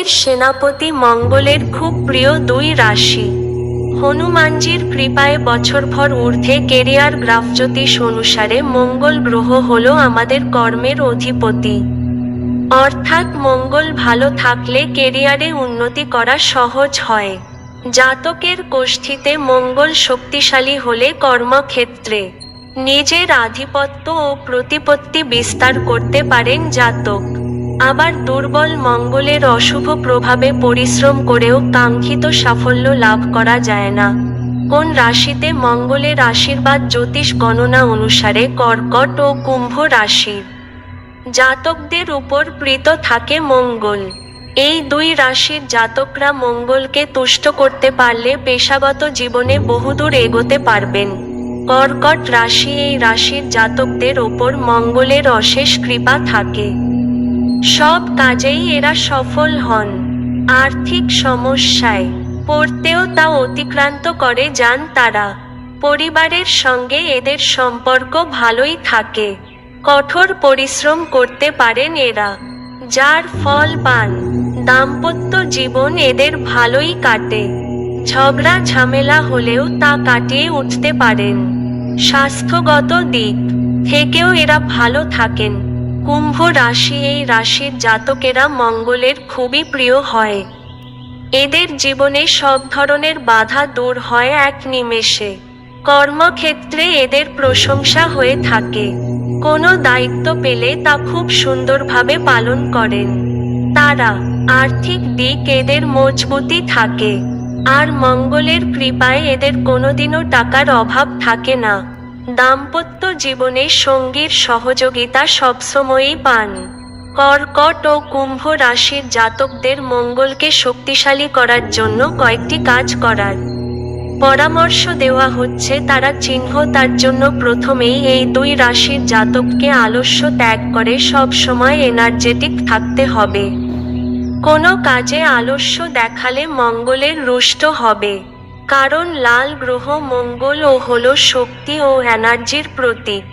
শক্তির সেনাপতি মঙ্গলের খুব প্রিয় দুই রাশি। হনুমানজির কৃপায় বছরভর ঊর্ধ্বে কেরিয়ার গ্রাফ জ্যোতিষ অনুসারে মঙ্গল গ্রহ হল আমাদের কর্মের অধিপতি। অর্থাৎ মঙ্গল ভালো থাকলে কেরিয়ারে উন্নতি করা সহজ হয়। জাতকের কোষ্ঠীতে মঙ্গল শক্তিশালী হলে কর্মক্ষেত্রে নিজের আধিপত্য ও প্রতিপত্তি বিস্তার করতে পারেন জাতক। আবার দুর্বল মঙ্গলের অশুভ প্রভাবে পরিশ্রম করেও কাঙ্ক্ষিত সাফল্য লাভ করা যায় না। কোন রাশিতে মঙ্গলের আশীর্বাদ জ্যোতিষ গণনা অনুসারে কর্কট ও কুম্ভ রাশির জাতকদের উপর প্রীত থাকে মঙ্গল। এই দুই রাশির জাতকরা মঙ্গলকে তুষ্ট করতে পারলে পেশাগত জীবনে বহুদূর এগোতে পারবেন। কর্কট রাশি এই রাশির জাতকদের ওপর মঙ্গলের অশেষ কৃপা থাকে। সব কাজেই এরা সফল হন। আর্থিক সমস্যায় পড়তেও তা অতিক্রান্ত করে যান তারা। পরিবারের সঙ্গে এদের সম্পর্ক ভালোই থাকে। কঠোর পরিশ্রম করতে পারেন এরা। যার ফল পান, দাম্পত্য জীবন এদের ভালোই কাটে। ঝগড়া, ঝামেলা হলেও তা কাটিয়ে উঠতে পারেন। স্বাস্থ্যগত দিক থেকেও এরা ভালো থাকেন। কুম্ভ রাশি এই রাশির জাতকেরা মঙ্গলের খুবই প্রিয় হয়। এদের জীবনে সব ধরনের বাধা দূর হয় এক নিমেষে। কর্মক্ষেত্রে এদের প্রশংসা হয়ে থাকে। কোনো দায়িত্ব পেলে তা খুব সুন্দরভাবে পালন করেন। তারা আর্থিক দিক এদের মজবুতি থাকে। আর মঙ্গলের কৃপায় এদের কোনোদিনও টাকার অভাব থাকে না। দাম্পত্য জীবনে সঙ্গীর সহযোগিতা সবসময়ই পান। কর্কট ও কুম্ভ রাশির জাতকদের মঙ্গলকে শক্তিশালী করার জন্য কয়েকটি কাজ করার। পরামর্শ দেওয়া হচ্ছে, তারা চিহ্ন তার জন্য প্রথমেই এই দুই রাশির জাতককে আলস্য ত্যাগ করে সব সময় এনার্জেটিক থাকতে হবে। কোনো কাজে আলস্য দেখালে মঙ্গলের রুষ্ট হবে। কারণ লাল গ্রহ মঙ্গল ও হল শক্তি ও এনার্জির প্রতীক।